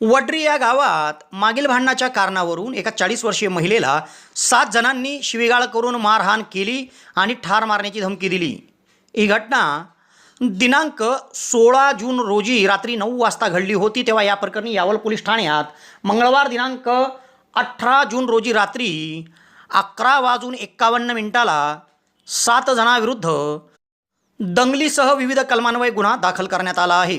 वड्री या गावात मागील भांडणाच्या कारणावरून एका चाळीस वर्षीय महिलेला सात जणांनी शिवीगाळ करून मारहाण केली आणि ठार मारण्याची धमकी दिली. ही घटना दिनांक सोळा जून रोजी रात्री नऊ वाजता घडली होती तेव्हा या प्रकरणी यावल पोलीस ठाण्यात मंगळवार दिनांक अठरा जून रोजी रात्री अकरा वाजून एक्कावन्न मिनिटाला सात जणांविरुद्ध दंगलीसह विविध कलमान्वये गुन्हा दाखल करण्यात आला आहे.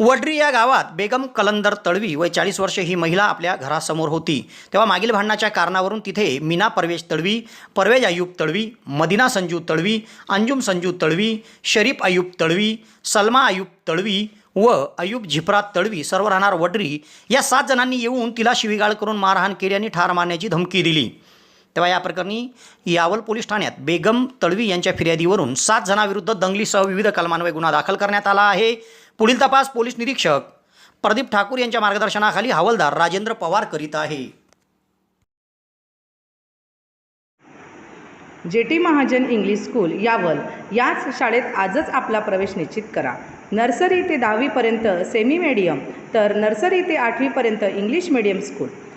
वडरी या गावात बेगम कलंदर तळवी वय चाळीस वर्षे ही महिला आपल्या घरासमोर होती. तेव्हा मागील भांडणाच्या कारणावरून तिथे मीना परवेश तळवी परवेज अयूब तळवी मदिना संजू तळवी अंजुम संजू तळवी शरीफ अयूब तळवी सलमा अयूब तळवी व अयूब झिपरा तळवी सर्व राहणार वडरी या सात जणांनी येऊन तिला शिवीगाळ करून मारहाण केली आणि ठार मारण्याची धमकी दिली. तेव्हा या प्रकरणी यावल पोलीस ठाण्यात बेगम तळवी यांच्या फिर्यादीवरून सात जणांविरुद्ध दंगलीसह विविध कलमान्वये गुन्हा दाखल करण्यात आला आहे. पुढील तपास पोलीस निरीक्षक. प्रदीप ठाकूर यांच्या मार्गदर्शनाखाली हवालदार राजेंद्र पवार करीत आहे. J T Mahajan English school Yawal. याच शाळेत आजच आपला प्रवेश निश्चित करा. नर्सरी ते दहावीपर्यंत सेमी मीडियम तर नर्सरी ते आठवीपर्यंत इंग्लिश मीडियम स्कूल